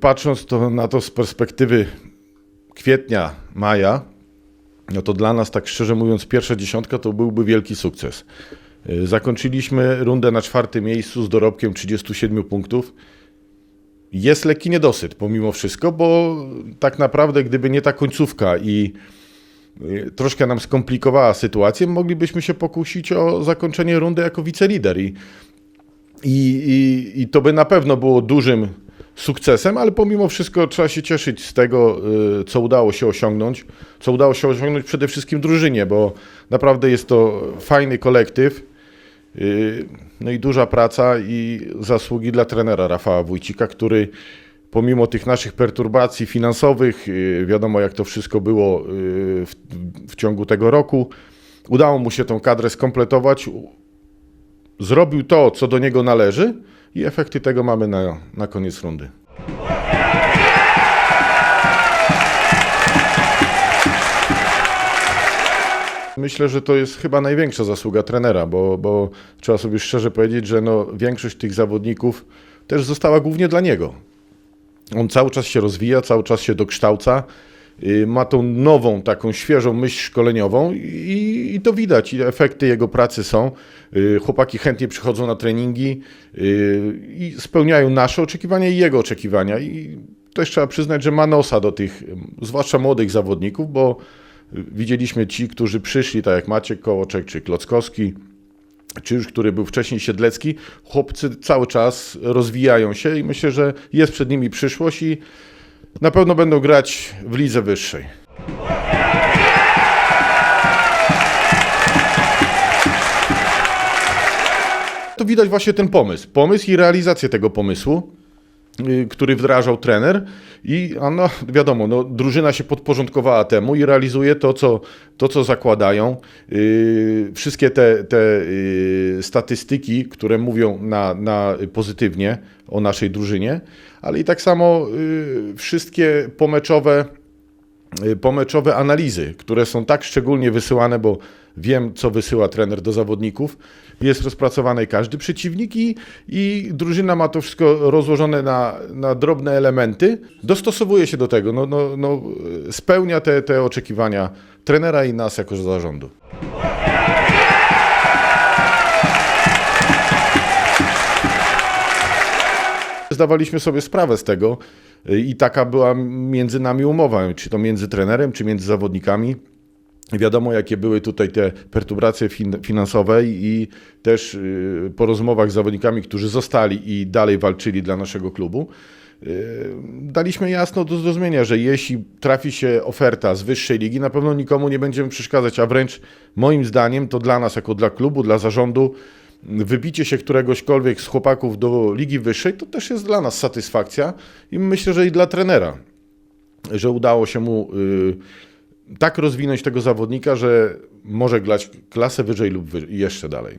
patrząc to na to z perspektywy kwietnia, maja, no to dla nas, tak szczerze mówiąc, pierwsza dziesiątka to byłby wielki sukces. Y, Zakończyliśmy rundę na czwartym miejscu z dorobkiem 37 punktów. Jest lekki niedosyt pomimo wszystko, bo tak naprawdę gdyby nie ta końcówka i y, troszkę nam skomplikowała sytuację, moglibyśmy się pokusić o zakończenie rundy jako wicelider i, i, i, i to by na pewno było dużym sukcesem, ale pomimo wszystko trzeba się cieszyć z tego, y, co udało się osiągnąć, co udało się osiągnąć przede wszystkim drużynie, bo naprawdę jest to fajny kolektyw, y, no i duża praca i zasługi dla trenera Rafała Wójcika, który pomimo tych naszych perturbacji finansowych, y, wiadomo jak to wszystko było w, w ciągu tego roku, udało mu się tą kadrę skompletować, zrobił to, co do niego należy i efekty tego mamy na, na koniec rundy. Myślę, że to jest chyba największa zasługa trenera, bo, bo trzeba sobie szczerze powiedzieć, że no, większość tych zawodników też została głównie dla niego. On cały czas się rozwija, cały czas się dokształca, ma tą nową, taką świeżą myśl szkoleniową i, i to widać, i efekty jego pracy są. Y, Chłopaki chętnie przychodzą na treningi y, i spełniają nasze oczekiwania i jego oczekiwania. I też trzeba przyznać, że ma nosa do tych, zwłaszcza młodych zawodników, bo y, widzieliśmy ci, którzy przyszli, tak jak Maciek Kołoczek czy Klockowski, czy już który był wcześniej Siedlecki, chłopcy cały czas rozwijają się i myślę, że jest przed nimi przyszłość i na pewno będą grać w lidze wyższej. To widać właśnie ten pomysł. Pomysł i realizację tego pomysłu, y, który wdrażał trener i a no, wiadomo, no, drużyna się podporządkowała temu i realizuje to, co, to, co zakładają. Yy, wszystkie te, te yy, statystyki, które mówią na, na pozytywnie o naszej drużynie, ale i tak samo yy, wszystkie pomeczowe pomeczowe analizy, które są tak szczególnie wysyłane, bo wiem, co wysyła trener do zawodników. Jest rozpracowany każdy przeciwnik i, i drużyna ma to wszystko rozłożone na, na drobne elementy. Dostosowuje się do tego, no, no, no, y, spełnia te, te oczekiwania trenera i nas jako zarządu. Zdawaliśmy sobie sprawę z tego y, i taka była między nami umowa, czy to między trenerem, czy między zawodnikami. Wiadomo, jakie były tutaj te perturbacje fin- finansowe i też y, po rozmowach z zawodnikami, którzy zostali i dalej walczyli dla naszego klubu, y, daliśmy jasno do zrozumienia, że jeśli trafi się oferta z wyższej ligi, na pewno nikomu nie będziemy przeszkadzać, a wręcz moim zdaniem to dla nas, jako dla klubu, dla zarządu, wybicie się któregośkolwiek z chłopaków do ligi wyższej, to też jest dla nas satysfakcja i myślę, że i dla trenera, że udało się mu y, tak rozwinąć tego zawodnika, że może grać klasę wyżej lub wy- jeszcze dalej.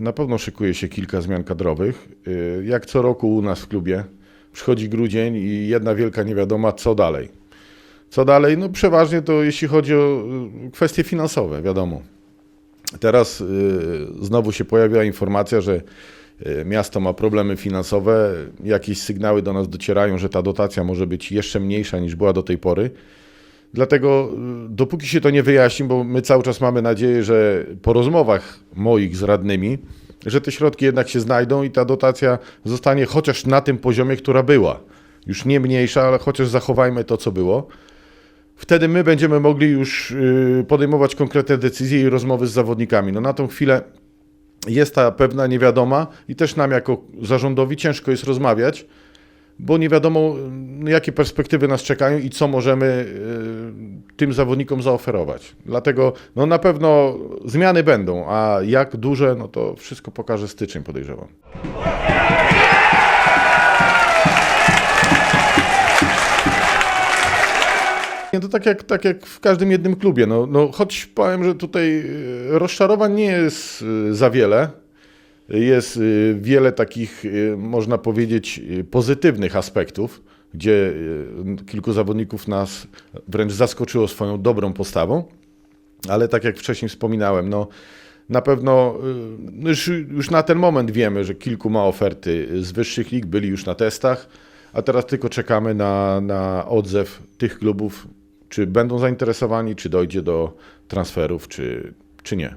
Na pewno szykuje się kilka zmian kadrowych. Y, Jak co roku u nas w klubie przychodzi grudzień i jedna wielka niewiadoma, co dalej. Co dalej? No przeważnie to jeśli chodzi o y, kwestie finansowe, wiadomo. Teraz y, znowu się pojawiła informacja, że y, miasto ma problemy finansowe. Jakieś sygnały do nas docierają, że ta dotacja może być jeszcze mniejsza niż była do tej pory. Dlatego dopóki się to nie wyjaśni, bo my cały czas mamy nadzieję, że po rozmowach moich z radnymi, że te środki jednak się znajdą i ta dotacja zostanie chociaż na tym poziomie, która była. Już nie mniejsza, ale chociaż zachowajmy to, co było. Wtedy my będziemy mogli już y, podejmować konkretne decyzje i rozmowy z zawodnikami. No na tą chwilę jest ta pewna niewiadoma i też nam jako zarządowi ciężko jest rozmawiać, bo nie wiadomo, y, jakie perspektywy nas czekają i co możemy y, tym zawodnikom zaoferować. Dlatego no na pewno zmiany będą, a jak duże, no to wszystko pokaże styczeń, podejrzewam. Nie, to tak jak, tak jak w każdym jednym klubie. No, no, choć powiem, że tutaj y, rozczarowań nie jest y, za wiele. Jest y, wiele takich, można powiedzieć, pozytywnych aspektów, gdzie kilku zawodników nas wręcz zaskoczyło swoją dobrą postawą. Ale tak jak wcześniej wspominałem, no, Na pewno no już, już na ten moment wiemy, że kilku ma oferty z wyższych lig, byli już na testach, a teraz tylko czekamy na, na odzew tych klubów, czy będą zainteresowani, czy dojdzie do transferów, czy, czy nie.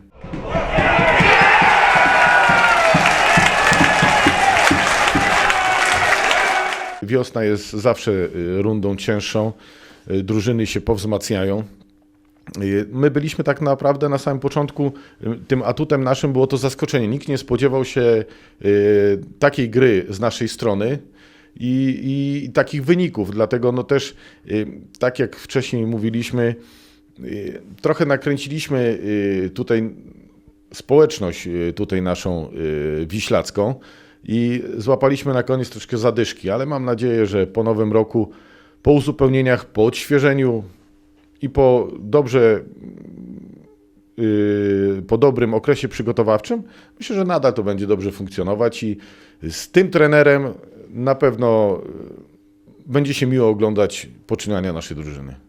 Wiosna jest zawsze y, rundą cięższą, y, drużyny się powzmacniają. Y, My byliśmy tak naprawdę na samym początku, tym atutem naszym było to zaskoczenie. Nikt nie spodziewał się takiej gry z naszej strony i, i takich wyników. Dlatego no też, y, tak jak wcześniej mówiliśmy, y, trochę nakręciliśmy y, tutaj społeczność tutaj naszą wiślacką i złapaliśmy na koniec troszkę zadyszki, ale mam nadzieję, że po nowym roku, po uzupełnieniach, po odświeżeniu i po dobrze po dobrym okresie przygotowawczym, myślę, że nadal to będzie dobrze funkcjonować i z tym trenerem na pewno yy, będzie się miło oglądać poczynania naszej drużyny.